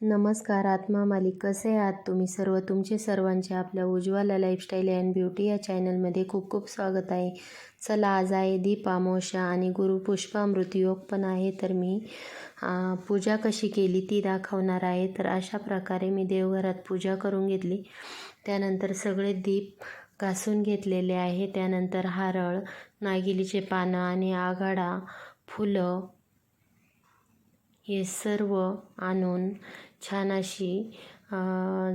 नमस्कार आत्मा मालिक. कसे आहात तुम्ही सर्व? तुमचे सर्वांचे आपल्या उज्ज्वला लाईफस्टाईल अँड ब्युटी या चॅनलमध्ये खूप खूप स्वागत आहे. चला आज आहे दीपामोशा आणि गुरु पुष्पामृत योग पण आहे तर मी पूजा कशी केली ती दाखवणार आहे. तर अशा प्रकारे मी देवघरात पूजा करून घेतली. त्यानंतर सगळे दीप घासून घेतलेले आहे. त्यानंतर हारळ नागिलीचे पानं आणि आघाडा फुलं हे सर्व आणून छान अशी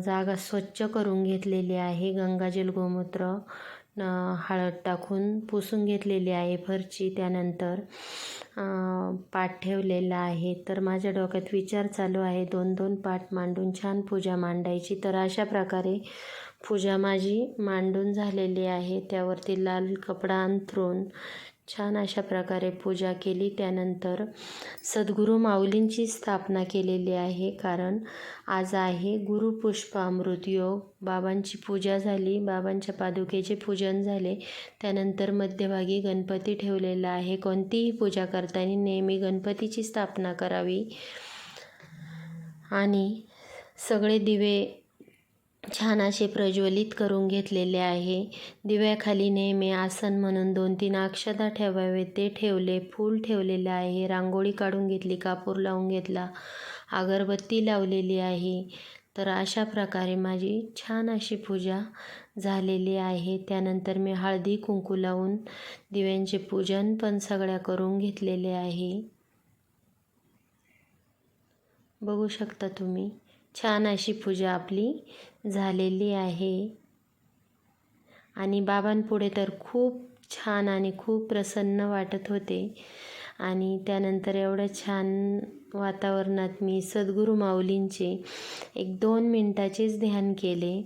जागा स्वच्छ करून घेतलेली आहे. गंगाजल गोमूत्र हळद टाकून पुसून घेतलेली आहे फरची. त्यानंतर पाठ ठेवलेला आहे. तर माझ्या डोक्यात विचार चालू आहे. दोन दोन पाठ मांडून छान पूजा मांडायची. तर अशा प्रकारे पूजा माझी मांडून झालेली आहे. त्यावरती लाल कपडा अंथरून छान अशा प्रकारे पूजा केली. त्यानंतर सद्गुरू माऊलींची स्थापना केलेली आहे. कारण आज आहे गुरुपुष्प अमृतयोग बाबांची पूजा झाली. बाबांच्या पादुकेचे पूजन झाले. त्यानंतर मध्यभागी गणपती ठेवलेला आहे. कोणतीही पूजा करताना नेहमी गणपतीची स्थापना करावी. आणि सगळे दिवे छान असे प्रज्वलित करून घेतलेले आहे. दिव्याखाली नेहमी आसन म्हणून दोन तीन अक्षता ठेवावे. ते ठेवले फूल ठेवलेले आहे. रांगोळी काढून घेतली कापूर लावून घेतला अगरबत्ती लावलेली आहे. तर अशा प्रकारे माझी छान अशी पूजा झालेली आहे. त्यानंतर मी हळदी कुंकू लावून दिव्यांचे पूजन पण सगळ्या करून घेतलेले आहे. बघू शकता तुम्ही. छान अशी पूजा आपली झालेली आहे. आणि बाबांपुढे तर खूप छान आणि खूप प्रसन्न वाटत होते. आणि त्यानंतर एवढं छान वातावरणात मी सद्गुरू माऊलींचे एक दोन मिनटाचेच ध्यान केले.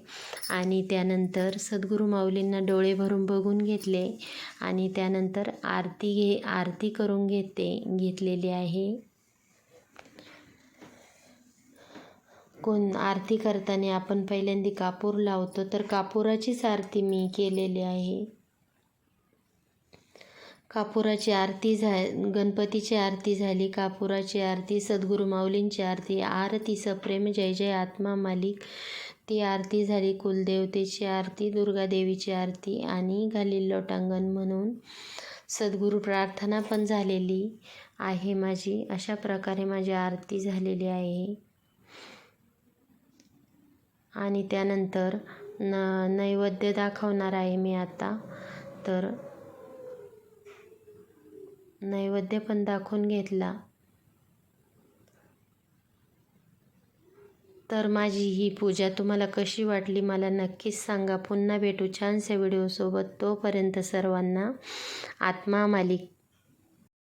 आणि त्यानंतर सद्गुरू माऊलींना डोळे भरून बघून घेतले. आणि त्यानंतर आरती घे आरती करून घेते घेतलेली आहे. कोण आरती करताना आपण पहिल्यांदा कापूर लावतो तर कापुराचीच आरती मी केलेली आहे. कापुराची आरती झा गणपतीची आरती झाली कापुराची आरती सद्गुरू माऊलींची आरती आरती सप्रेम जय जय आत्मा मालिक ती आरती झाली कुलदेवतेची आरती दुर्गादेवीची आरती आणि घालील लोटांगण म्हणून सद्गुरू प्रार्थना पण झालेली आहे माझी. अशा प्रकारे माझी आरती झालेली आहे. आणि त्यानंतर न नैवेद्य दाखवणार आहे मी आता. तर नैवेद्य पण दाखवून घेतला. तर माझी ही पूजा तुम्हाला कशी वाटली मला नक्कीच सांगा. पुन्हा भेटू छानशा व्हिडिओसोबत तोपर्यंत सर्वांना आत्मा मालिक.